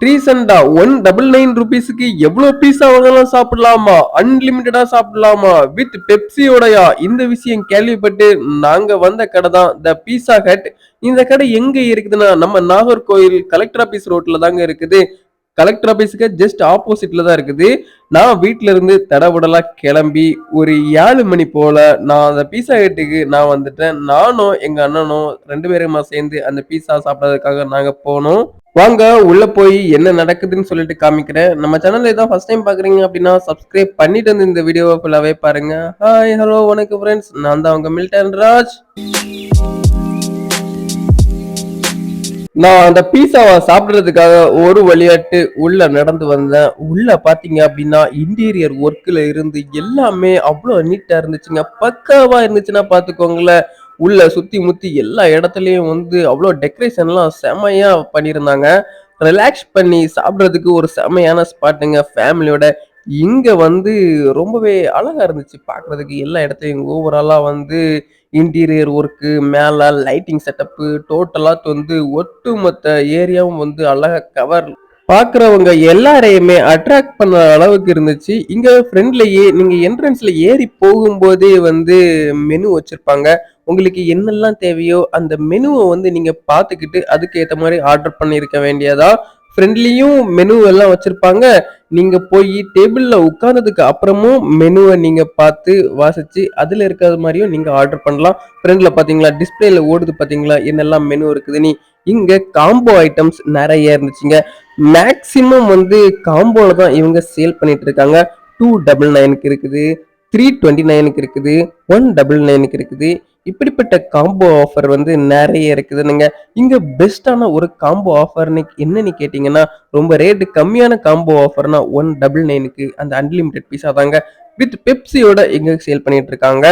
ரீசெண்டா one double nine ருபீஸுக்கு எவ்வளோ பீஸா வாங்கலாம் சாப்பிடலாமா? அன்லிமிட்டடா சாப்பிடலாமா? வித் பெப்சியோடயா இந்த விஷயம் கேள்விப்பட்டு நாங்க வந்த கடை தான் த பீஸா ஹட் இந்த கடை எங்க இருக்குதுன்னா நம்ம நாகர்கோயில் கலெக்டர் ஆபீஸ் ரோட்ல தாங்க இருக்குது. கலெக்டர் ஆபீஸுக்கு ஜஸ்ட் ஆப்போசிட்ல தான் இருக்குது. நான் வீட்டில இருந்து தடவுடலா கிளம்பி ஒரு ஏழு மணி போல நான் அந்த பீஸா ஹட்டுக்கு நான் வந்துட்டேன். நானும் எங்க அண்ணனும் ரெண்டு பேருமா சேர்ந்து அந்த பீஸா சாப்பிடறதுக்காக நாங்க போனோம். வாங்க உள்ள போய் என்ன நடக்குதுன்னு சொல்லிட்டு காமிக்கிறேன். நம்ம சேனல்ல ஏதாவது ஃபர்ஸ்ட் டைம் பாக்குறீங்க அப்படின்னா சப்ஸ்கிரைப் பண்ணிட்டு வந்து இந்த வீடியோவை ஃபுல்லாவே பாருங்க. ஹாய் ஹலோ வணக்கம் ஃப்ரெண்ட்ஸ் நான் தான் உங்க மில்டன் ராஜ் நான் அந்த பீஸாவை சாப்பிடுறதுக்காக ஒரு விளையாட்டு உள்ள நடந்து வந்தேன். உள்ள பாத்தீங்க அப்படின்னா இன்டீரியர் ஒர்க்ல இருந்து எல்லாமே அவ்வளோ நீட்டா இருந்துச்சுங்க. பக்காவா இருந்துச்சுன்னா பாத்துக்கோங்களேன் உள்ள சுத்தி முத்தி எல்லா இடத்துலயும் வந்து அவ்வளோ டெக்கரேஷன்லாம் செமையா பண்ணியிருந்தாங்க. ரிலாக்ஸ் பண்ணி சாப்பிட்றதுக்கு ஒரு செமையான ஸ்பாட்டுங்க ஃபேமிலியோட இங்க வந்து ரொம்பவே அழகா இருந்துச்சு. பாக்குறதுக்கு எல்லா இடத்தையும் ஓவராலா வந்து இன்டீரியர் ஒர்க்கு மேலே லைட்டிங் செட்டப்பு டோட்டலாக வந்து ஒட்டுமொத்த ஏரியாவும் வந்து அழகாக கவர் பார்க்குறவங்க எல்லாரையுமே அட்ராக்ட் பண்ண அளவுக்கு இருந்துச்சு. இங்கே ஃப்ரெண்ட்லேயே நீங்கள் என்ட்ரன்ஸில் ஏறி போகும்போதே வந்து மெனு வச்சுருப்பாங்க. உங்களுக்கு என்னெல்லாம் தேவையோ அந்த மெனுவை வந்து நீங்கள் பார்த்துக்கிட்டு அதுக்கு ஏற்ற மாதிரி ஆர்டர் பண்ணியிருக்க வேண்டியதாக ஃப்ரெண்ட்லியும் மெனு எல்லாம் வச்சிருப்பாங்க. நீங்க போய் டேபிள்ல உட்கார்ந்ததுக்கு அப்புறமும் மெனுவை நீங்க பார்த்து வாசிச்சு அதுல இருக்கிறது மாதிரியும் நீங்க ஆர்டர் பண்ணலாம். ஃப்ரெண்ட்ல பாத்தீங்களா டிஸ்பிளேல ஓடுது பாத்தீங்களா என்னெல்லாம் மெனு இருக்குதுன்னு இங்க காம்போ ஐட்டம்ஸ் நிறைய இருந்துச்சுங்க. மேக்சிமம் வந்து காம்போல தான் இவங்க சேல் பண்ணிட்டு இருக்காங்க. டூ டபுள் நைனுக்கு இருக்குது. த்ரீ டுவெண்ட்டி நைனுக்கு இருக்குது ஒன் டபுள் நைனுக்கு இருக்குது. இப்படிப்பட்ட காம்போ ஆஃபர் வந்து நிறைய இருக்குதுனுங்க இங்கே பெஸ்ட்டான ஒரு காம்போ ஆஃபர்னு என்னன்னு கேட்டிங்கன்னா ரொம்ப ரேட்டு கம்மியான காம்போ ஆஃபர்னா ஒன் டபுள் நைனுக்கு அந்த அன்லிமிட்டெட் பீஸா தாங்க வித் பெப்சியோட எங்க சேல் பண்ணிட்டு இருக்காங்க.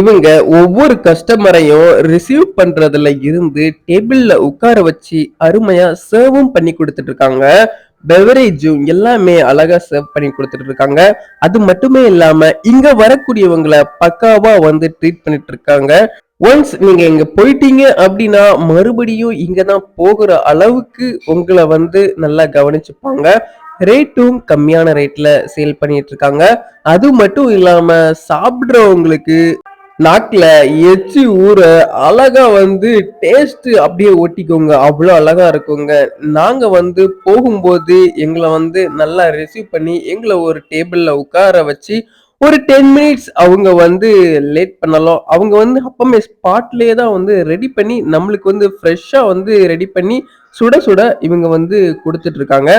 இவங்க ஒவ்வொரு கஸ்டமரையும் ரிசீவ் பண்றதுல இருந்து டேபிள்ல உட்கார வச்சு அருமையா சர்வும் பண்ணி கொடுத்துட்டு இருக்காங்க. பெவரேஜும் எல்லாமே அழகா சர்வ் பண்ணி கொடுத்துட்டு இருக்காங்க. அது மட்டுமே இல்லாம இங்க வரக்கூடியவங்களை பக்காவா வந்து ட்ரீட் பண்ணிட்டு இருக்காங்க. ஒன்ஸ் நீங்க இங்க போயிட்டீங்க அப்படின்னா மறுபடியும் இங்க தான் போகிற அளவுக்கு உங்களை வந்து நல்லா கவனிச்சுப்பாங்க. ரேட்டும் கம்மியான ரேட்ல சேல் பண்ணிட்டு இருக்காங்க. அது மட்டும் இல்லாம சாப்பிடுறவங்களுக்கு நாக்கில் எச்சி ஊற அழகா வந்து டேஸ்ட் அப்படியே ஒட்டிக்கோங்க. அவ்வளோ அழகா இருக்குங்க. நாங்க வந்து போகும்போது எங்களை வந்து நல்லா ரிசீவ் பண்ணி எங்களை ஒரு டேபிள்ல உட்கார வச்சு ஒரு டென் மினிட்ஸ் அவங்க வந்து லேட் பண்ணலாம். அவங்க வந்து அப்பமே ஸ்பாட்லேயே தான் வந்து ரெடி பண்ணி நம்மளுக்கு வந்து ஃப்ரெஷ்ஷாக வந்து ரெடி பண்ணி சுட சுட இவங்க வந்து கொடுத்துட்டு இருக்காங்க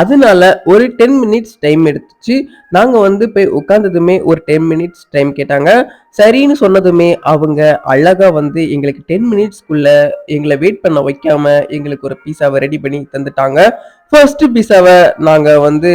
அதனால ஒரு டென் மினிட்ஸ் டைம் எடுத்துச்சு. நாங்கள் வந்து போய் உட்காந்ததுமே ஒரு டென் மினிட்ஸ் டைம் கேட்டாங்க. சரின்னு சொன்னதுமே அவங்க அழகா வந்து எங்களுக்கு டென் மினிட்ஸ்க்குள்ள எங்களை வெயிட் பண்ண வைக்காம எங்களுக்கு ஒரு பீஸாவை ரெடி பண்ணி தந்துட்டாங்க. ஃபர்ஸ்ட் பீஸாவை நாங்கள் வந்து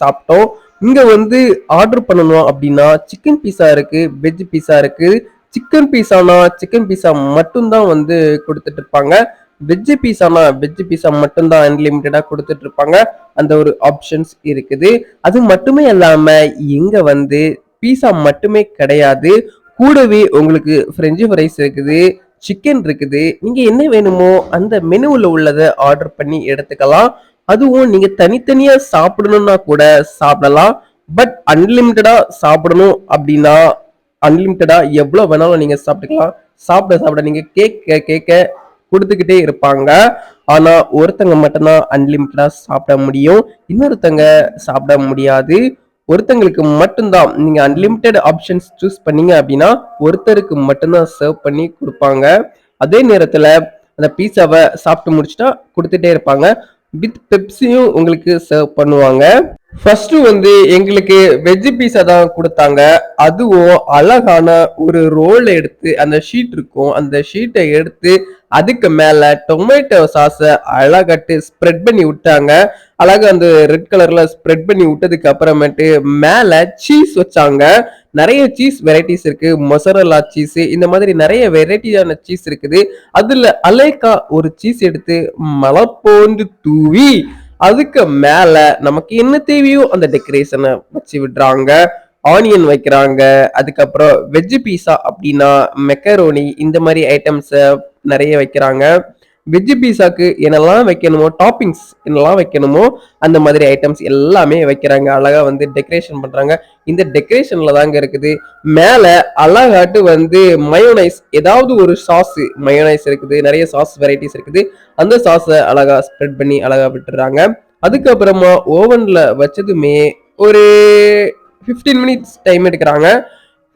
சாப்பிட்டோம். இங்க வந்து ஆர்டர் பண்ணணும் அப்படின்னா சிக்கன் பீஸா இருக்கு வெஜ் பீஸா இருக்கு. சிக்கன் பீஸானா சிக்கன் பீஸா மட்டும்தான் வந்து கொடுத்துட்டு இருப்பாங்க வெஜ் பீஸானா வெஜ் பீஸா மட்டும்தான் அன்லிமிட்டடா கொடுத்துட்டு இருப்பாங்க அந்த ஒரு ஆப்ஷன்ஸ் இருக்குது. அது மட்டுமே இல்லாம இங்க வந்து பீஸா மட்டுமே கிடையாது. கூடவே உங்களுக்கு ஃப்ரெஞ்சு ஃப்ரைஸ் இருக்குது சிக்கன் இருக்குது. நீங்க என்ன வேணுமோ அந்த மெனுவில் உள்ளதை ஆர்டர் பண்ணி எடுத்துக்கலாம். அதுவும் நீங்க தனித்தனியா சாப்பிடணும்னா கூட சாப்பிடலாம். பட் அன்லிமிட்டடா சாப்பிடணும் அப்படின்னா அன்லிமிட்டடா எவ்வளவு வேணாலும் நீங்க சாப்பிட்டுக்கலாம். சாப்பிட சாப்பிட நீங்க கேட்க கேட்க கொடுத்துக்கிட்டே இருப்பாங்க. ஆனா ஒருத்தங்க மட்டும்தான் அன்லிமிட்டடா சாப்பிட முடியும். இன்னொருத்தங்க சாப்பிட முடியாது. ஒருத்தங்களுக்கு மட்டும்தான். நீங்க அன்லிமிட்டெட் ஆப்ஷன்ஸ் சூஸ் பண்ணீங்க அப்படின்னா ஒருத்தருக்கு மட்டும்தான் சர்வ் பண்ணி கொடுப்பாங்க. அதே நேரத்துல அந்த பீஸாவை சாப்பிட்டு முடிச்சுட்டா கொடுத்துட்டே இருப்பாங்க. வித் பெப்சியும் உங்களுக்கு சர்வ் பண்ணுவாங்க. ஃபர்ஸ்ட் வந்து எங்களுக்கு வெஜ் பீஸா தான் கொடுத்தாங்க. அதுவும் அழகான ஒரு ரோல் எடுத்து அந்த ஷீட் இருக்கும். அந்த ஷீட்டை எடுத்து அதுக்கு மேல டொமேட்டோ சாஸை அழகாட்டு ஸ்ப்ரெட் பண்ணி விட்டாங்க. அழகாக அந்த ரெட் கலர்ல ஸ்ப்ரெட் பண்ணி விட்டதுக்கு அப்புறமேட்டு மேல சீஸ் வச்சாங்க. நிறைய சீஸ் வெரைட்டிஸ் இருக்கு. மொசரல்லா சீஸ் இந்த மாதிரி நிறைய வெரைட்டியான சீஸ் இருக்குது. அதுல அலேக்கா ஒரு சீஸ் எடுத்து மலப்போந்து தூவி அதுக்கு மேல நமக்கு என்ன தேவையோ அந்த டெக்கரேஷனை வச்சு விடுறாங்க. ஆனியன் வைக்கிறாங்க. அதுக்கப்புறம் வெஜ் பீஸா அப்படின்னா மெக்கரோனி இந்த மாதிரி ஐட்டம்ஸை நிறைய வைக்கிறாங்க. வெஜ் பீஸாக்கு என்னெல்லாம் வைக்கணுமோ டாப்பிங்ஸ் என்னெல்லாம் வைக்கணுமோ அந்த மாதிரி ஐட்டம்ஸ் எல்லாமே வைக்கிறாங்க. அழகாக வந்து டெக்கரேஷன் பண்ணுறாங்க இந்த டெக்கரேஷனில் தாங்க இருக்குது. மேலே அழகாட்டு வந்து மயோனைஸ் ஏதாவது ஒரு சாஸ் மயோனைஸ் இருக்குது. நிறைய சாஸ் வெரைட்டிஸ் இருக்குது. அந்த சாஸை அழகா ஸ்ப்ரெட் பண்ணி அழகா விட்டுறாங்க. அதுக்கப்புறமா ஓவனில் வச்சதுமே ஒரு 15 மினிட்ஸ் டைம் எடுக்கிறாங்க.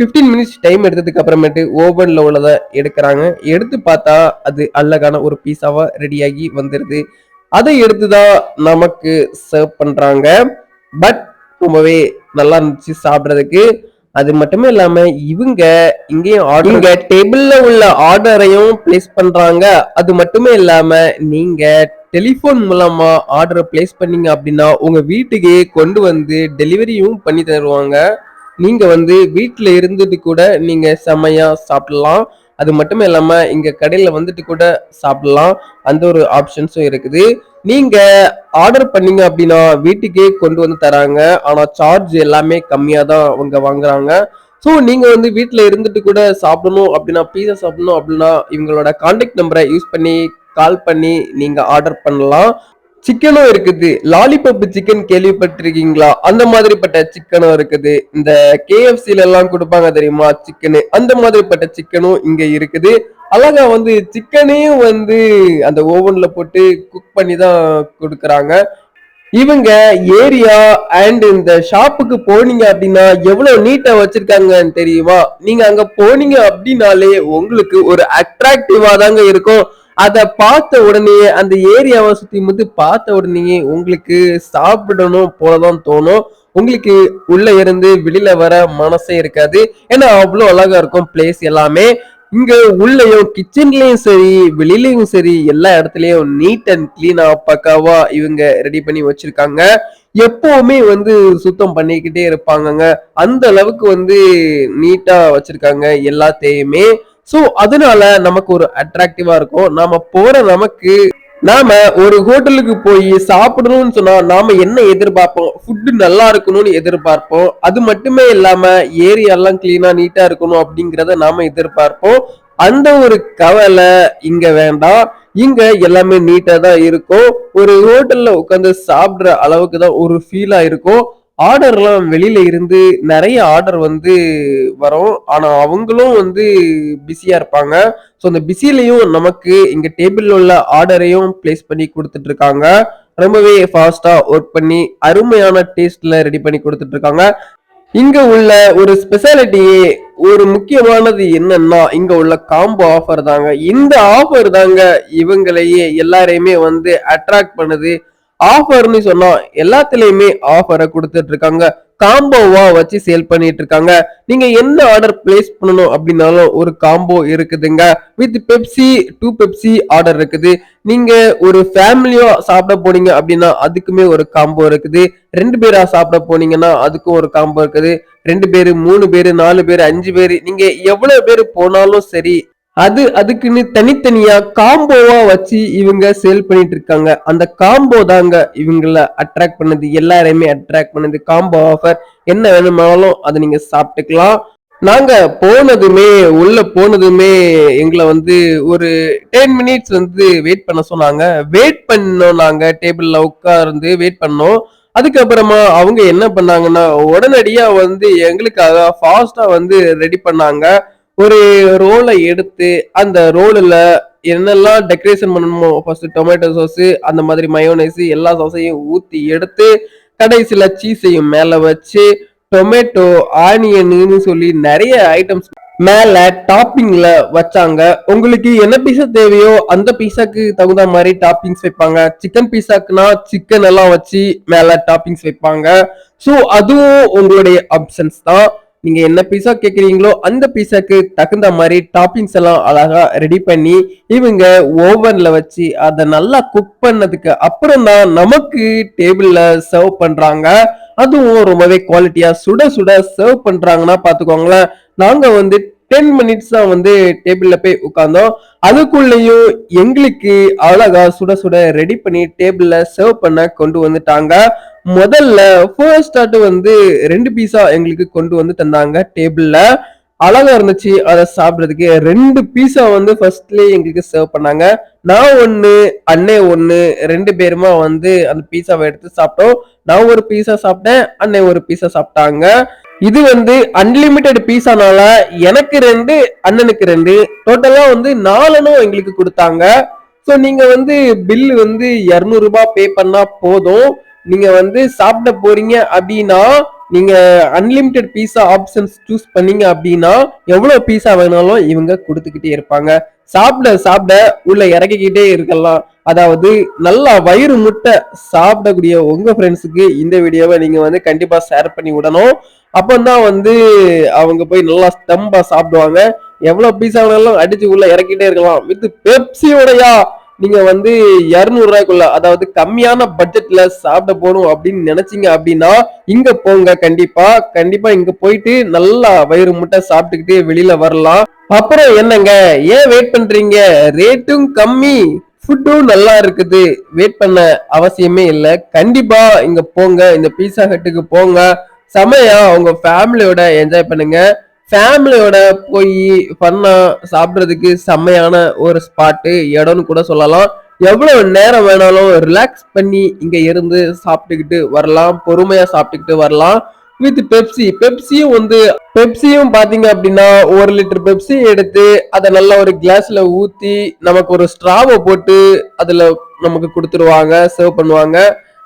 15 மினிட்ஸ் டைம் எடுத்ததுக்கு அப்புறமேட்டு ஓவனில் உள்ளதை எடுக்கிறாங்க. எடுத்து பார்த்தா அது அழகான ஒரு பீஸாவாக ரெடியாகி வந்துடுது அதை எடுத்து தான் நமக்கு சர்வ் பண்ணுறாங்க பட் ரொம்பவே நல்லா இருந்துச்சு சாப்பிட்றதுக்கு. அது மட்டுமே இல்லாம இவங்க இங்கேயும் ஆர்டர் இங்க டேபிள்ல உள்ள ஆர்டரையும் பிளேஸ் பண்றாங்க. அது மட்டுமே இல்லாம நீங்க டெலிபோன் மூலமா ஆர்டரை பிளேஸ் பண்ணீங்க அப்படின்னா உங்க வீட்டுக்கே கொண்டு வந்து டெலிவரியும் பண்ணி தருவாங்க. நீங்கள் வந்து வீட்டில் இருந்துட்டு கூட நீங்கள் செம்மையாக சாப்பிடலாம். அது மட்டும் இல்லாமல் இங்கே கடையில் வந்துட்டு கூட சாப்பிடலாம். அந்த ஒரு ஆப்ஷன்ஸும் இருக்குது. நீங்கள் ஆர்டர் பண்ணீங்க அப்படின்னா வீட்டுக்கே கொண்டு வந்து தராங்க. ஆனால் சார்ஜ் எல்லாமே கம்மியாக தான் அவங்க வாங்குறாங்க. ஸோ நீங்கள் வந்து வீட்டில் இருந்துட்டு கூட சாப்பிடணும் அப்படின்னா பீஸா சாப்பிடணும் அப்படின்னா இவங்களோட கான்டாக்ட் நம்பரை யூஸ் பண்ணி கால் பண்ணி நீங்கள் ஆர்டர் பண்ணலாம். சிக்கனும் இருக்குது. லாலிபப் சிக்கன் கேள்விப்பட்டிருக்கீங்களா? அந்த மாதிரிப்பட்ட சிக்கனும் இருக்குது. இந்த கேஎஃப்சில எல்லாம் கொடுப்பாங்க தெரியுமா? சிக்கனு அந்த மாதிரிப்பட்ட சிக்கனும் இங்க இருக்குது. அழகா வந்து சிக்கனையும் வந்து அந்த ஓவன்ல போட்டு குக் பண்ணி தான் கொடுக்குறாங்க. இவங்க ஏரியா அண்ட் இந்த ஷாப்புக்கு போனீங்க அப்படின்னா எவ்வளவு நீட்டா வச்சிருக்காங்கன்னு தெரியுமா? நீங்க அங்க போனீங்க அப்படின்னாலே உங்களுக்கு ஒரு அட்ராக்டிவா தாங்க இருக்கும். அதை பார்த்த உடனே அந்த ஏரியாவை சுற்றி வந்து பார்த்த உடனே உங்களுக்கு சாப்பிடணும் போலதான் தோணும். உங்களுக்கு உள்ள இருந்து வெளியில வர மனசே இருக்காது. ஏன்னா அவ்வளோ அழகா இருக்கும் பிளேஸ் எல்லாமே. இங்க உள்ளயும் கிச்சன்லயும் சரி வெளியிலயும் சரி எல்லா இடத்துலயும் நீட் அண்ட் கிளீனா பக்காவா இவங்க ரெடி பண்ணி வச்சிருக்காங்க. எப்பவுமே வந்து சுத்தம் பண்ணிக்கிட்டே இருப்பாங்கங்க. அந்த அளவுக்கு வந்து நீட்டா வச்சிருக்காங்க எல்லாத்தையுமே. ஸோ அதனால நமக்கு ஒரு அட்ராக்டிவா இருக்கும். நாம போற நமக்கு நாம ஒரு ஹோட்டலுக்கு போய் சாப்பிடணும்னு சொன்னா நாம என்ன எதிர்பார்ப்போம்? ஃபுட்டு நல்லா இருக்கணும்னு எதிர்பார்ப்போம். அது மட்டுமே இல்லாம ஏரியாலாம் கிளீனா நீட்டா இருக்கணும் அப்படிங்கிறத நாம எதிர்பார்ப்போம். அந்த ஒரு கவலை இங்க வேண்டாம். இங்க எல்லாமே நீட்டா தான் இருக்கும். ஒரு ஹோட்டல்ல உட்காந்து சாப்பிடுற அளவுக்கு தான் ஒரு ஃபீலா இருக்கும். ஆர்டர்லாம் வெளியில இருந்து நிறைய ஆர்டர் வந்து வரும். ஆனா அவங்களும் வந்து பிஸியா இருப்பாங்க. ஸோ அந்த பிஸிலையும் நமக்கு இங்க டேபிள் உள்ள ஆர்டரையும் பிளேஸ் பண்ணி கொடுத்துட்டு இருக்காங்க ரொம்பவே ஃபாஸ்டா ஒர்க் பண்ணி அருமையான டேஸ்ட்ல ரெடி பண்ணி கொடுத்துட்டு இருக்காங்க இங்க உள்ள ஒரு ஸ்பெஷாலிட்டியே ஒரு முக்கியமானது என்னன்னா இங்க உள்ள காம்போ ஆஃபர் தாங்க. இந்த ஆஃபர் தாங்க இவங்களையே எல்லாரையுமே வந்து அட்ராக்ட் பண்ணுது. ஆஃபர்னு சொன்னா எல்லாத்துலயுமே ஆஃபரை கொடுத்துட்டு இருக்காங்க காம்போவா வச்சு சேல் பண்ணிட்டு இருக்காங்க நீங்க என்ன ஆர்டர் பிளேஸ் பண்ணணும் அப்படின்னாலும் ஒரு காம்போ இருக்குதுங்க. With Pepsi two Pepsi order இருக்குது. நீங்க ஒரு ஃபேமிலியா சாப்பிட போனீங்க அப்படின்னா அதுக்குமே ஒரு காம்போ இருக்குது. ரெண்டு பேரா சாப்பிட போனீங்கன்னா அதுக்கும் ஒரு காம்போ இருக்குது. ரெண்டு பேரு மூணு பேரு நாலு பேரு அஞ்சு பேரு நீங்க எவ்வளவு பேர் போனாலும் சரி அது அதுக்குன்னு தனித்தனியா காம்போவா வச்சு இவங்க சேல் பண்ணிட்டு இருக்காங்க அந்த காம்போ தாங்க இவங்கள அட்ராக்ட் பண்ணது. எல்லாரையுமே அட்ராக்ட் பண்ணுது. காம்போ ஆஃபர் என்ன வேணுமானாலும் அதை நீங்க சாப்பிட்டுக்கலாம். நாங்க போனதுமே உள்ள போனதுமே எங்களை வந்து ஒரு டென் மினிட்ஸ் வந்து வெயிட் பண்ண சொன்னாங்க. வெயிட் பண்ணோம் நாங்க. டேபிள்ல உட்கார்ந்து வெயிட் பண்ணோம். அதுக்கப்புறமா அவங்க என்ன பண்ணாங்கன்னா உடனடியா வந்து எங்களுக்காக ஃபாஸ்டா வந்து ரெடி பண்ணாங்க. ஒரு ரோலை எடுத்து அந்த ரோலில் என்னெல்லாம் டெக்கரேஷன் பண்ணணுமோ ஃபர்ஸ்ட் டொமேட்டோ சாஸ் அந்த மாதிரி மயோனைஸ் எல்லா சாஸையும் ஊற்றி எடுத்து கடைசியில் சீஸையும் மேலே வச்சு டொமேட்டோ ஆனியன்னு சொல்லி நிறைய ஐட்டம்ஸ் மேலே டாப்பிங்கில் வச்சாங்க. உங்களுக்கு என்ன பீஸா தேவையோ அந்த பீஸாக்கு தகுந்த மாதிரி டாப்பிங்ஸ் வைப்பாங்க. சிக்கன் பீஸாக்குனா சிக்கன் எல்லாம் வச்சு மேலே டாப்பிங்ஸ் வைப்பாங்க. ஸோ அதுவும் உங்களுடைய ஆப்ஷன்ஸ் தான். நீங்கள் என்ன பீஸா கேட்குறீங்களோ அந்த பீஸாக்கு தகுந்த மாதிரி டாப்பிங்ஸ் எல்லாம் அழகா ரெடி பண்ணி இவங்க ஓவனில் வச்சு அதை நல்லா குக் பண்ணதுக்கு அப்புறம் தான் நமக்கு டேபிளில் சர்வ் பண்ணுறாங்க அதுவும் ரொம்பவே குவாலிட்டியாக சுட சுட சர்வ் பண்றாங்கன்னா பார்த்துக்கோங்களேன். நாங்கள் வந்து டென் மினிட்ஸ் தான் வந்து டேபிளில் போய் உட்காந்தோம் அதுக்குள்ளேயும் எங்களுக்கு அழகா சுட சுட ரெடி பண்ணி டேபிளில் சர்வ் பண்ண கொண்டு வந்துட்டாங்க. முதல்ல ஃபர்ஸ்ட் ஸ்டார்ட் வந்து ரெண்டு பீஸா எங்களுக்கு கொண்டு வந்து தந்தாங்க டேபிள்ல அழகா இருந்துச்சு. அதை சாப்பிட்றதுக்கு ரெண்டு பீஸா வந்து ஃபர்ஸ்ட்லேயே எங்களுக்கு சர்வ் பண்ணாங்க. நான் ஒன்று அண்ணே ஒன்று ரெண்டு பேருமா வந்து அந்த பீஸாவை எடுத்து சாப்பிட்டோம். நான் ஒரு பீஸா சாப்பிட்டேன் அண்ணே ஒரு பீஸா சாப்பிட்டாங்க. இது வந்து அன்லிமிட்டெட் பீஸானால எனக்கு ரெண்டு அண்ணனுக்கு ரெண்டு. டோட்டலா வந்து நாலனும் எங்களுக்கு கொடுத்தாங்க. ஸோ நீங்க வந்து பில் வந்து இரநூறுபா பே பண்ணா போதும். நீங்க வந்து சாப்பிட போறீங்க அப்படின்னா நீங்க அன்லிமிட்டெட் பீஸா ஆப்ஷன்ஸ் சூஸ் பண்ணீங்க அப்படின்னா எவ்வளவு பீஸா வேணாலும் இவங்க கொடுத்துக்கிட்டே இருப்பாங்க. சாப்பிட சாப்பிட உள்ள இறக்கிக்கிட்டே இருக்கலாம். அதாவது நல்லா வயிறு முட்டை சாப்பிடக்கூடிய உங்க ஃப்ரெண்ட்ஸுக்கு இந்த வீடியோவை நீங்க வந்து கண்டிப்பா ஷேர் பண்ணி விடணும். அப்பந்தான் வந்து அவங்க போய் நல்லா ஸ்டம்பா சாப்பிடுவாங்க. எவ்வளவு பீஸா வேணாலும் அடிச்சு உள்ள இறக்கிட்டே இருக்கலாம். வித் பெப்சியோடயா நீங்க வந்து இருநூறு ரூபாய்க்குள்ள அதாவது கம்மியான பட்ஜெட்ல சாப்பிட போகணும் அப்படின்னு நினைச்சீங்க அப்படின்னா இங்க போங்க கண்டிப்பா கண்டிப்பா இங்க போயிட்டு நல்லா வயிறு முட்டை சாப்பிட்டுக்கிட்டு வெளியில வரலாம். அப்புறம் என்னங்க? ஏன் வெயிட் பண்றீங்க? ரேட்டும் கம்மி ஃபுட்டும் நல்லா இருக்குது. வெயிட் பண்ண அவசியமே இல்லை. கண்டிப்பா இங்க போங்க இந்த பீஸா ஹட்டுக்கு போங்க. செமையா உங்க ஃபேமிலியோட என்ஜாய் பண்ணுங்க. ஃபேமிலியோட போய் பண்ணா சாப்பிட்றதுக்கு செம்மையான ஒரு ஸ்பாட்டு இடம்னு கூட சொல்லலாம். எவ்வளவு நேரம் வேணாலும் ரிலாக்ஸ் பண்ணி இங்க இருந்து சாப்பிட்டுக்கிட்டு வரலாம் பொறுமையா சாப்பிட்டுக்கிட்டு வரலாம். வித் பெப்சி பெப்சியும் வந்து பெப்சியும் பாத்தீங்க அப்படின்னா ஒரு லிட்டர் பெப்சி எடுத்து அதை நல்லா ஒரு கிளாஸ்ல ஊத்தி நமக்கு ஒரு ஸ்ட்ராவை போட்டு அதுல நமக்கு கொடுத்துருவாங்க சர்வ் பண்ணுவாங்க.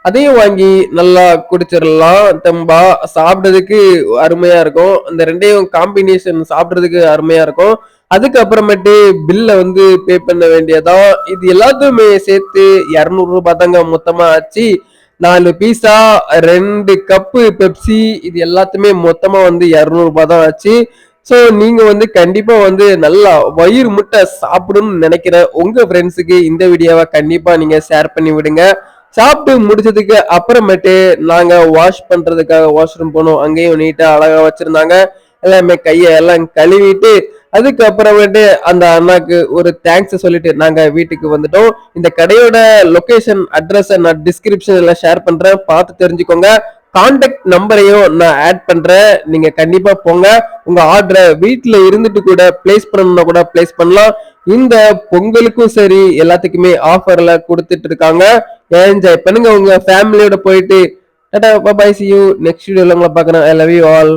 அதையும் வாங்கி நல்லா குடிச்சிடலாம். தெம்பா சாப்பிட்றதுக்கு அருமையா இருக்கும். அந்த ரெண்டையும் காம்பினேஷன் சாப்பிட்றதுக்கு அருமையா இருக்கும். அதுக்கப்புறமேட்டு பில்ல வந்து பே பண்ண வேண்டியதா? இது எல்லாத்தையுமே சேர்த்து இரநூறு ரூபாய் தாங்க மொத்தமா ஆச்சு. நாலு பீஸா ரெண்டு கப்பு பெப்சி இது எல்லாத்தையுமே மொத்தமா வந்து இரநூறுபா தான் ஆச்சு. ஸோ நீங்க வந்து கண்டிப்பா வந்து நல்லா வயிறு முட்டை சாப்பிடணும்னு நினைக்கிற உங்க ஃப்ரெண்ட்ஸுக்கு இந்த வீடியோவை கண்டிப்பா நீங்க ஷேர் பண்ணி விடுங்க. சாப்பிட்டு முடிச்சதுக்கு அப்புறமேட்டு நாங்க வாஷ் பண்றதுக்காக வாஷ்ரூம் போனோம். அங்கேயும் நீட்டா அழகா வச்சிருந்தாங்க. எல்லாமே கையை எல்லாம் கழுவிட்டு அதுக்கப்புறமேட்டு அந்த அண்ணாக்கு ஒரு தேங்க்ஸ் சொல்லிட்டு நாங்க வீட்டுக்கு வந்துட்டோம். இந்த கடையோட லொகேஷன் அட்ரஸ் நான் டிஸ்கிரிப்ஷன்ல ஷேர் பண்றேன். பார்த்து தெரிஞ்சுக்கோங்க. கான்டாக்ட் நம்பரையும் நான் ஆட் பண்றேன். நீங்க கண்டிப்பா போங்க. உங்க ஆர்டரை வீட்டுல இருந்துட்டு கூட பிளேஸ் பண்ணணும்னா கூட பிளேஸ் பண்ணலாம். இந்த பொங்கலுக்கும் சரி எல்லாத்துக்குமே ஆஃபர்ல கொடுத்துட்டு இருக்காங்க. என்ஜாய் பண்ணுங்க உங்க ஃபேமிலியோட போயிட்டு. Tata bye see you next வீடியோல உங்களை பார்க்குறேன். I love you all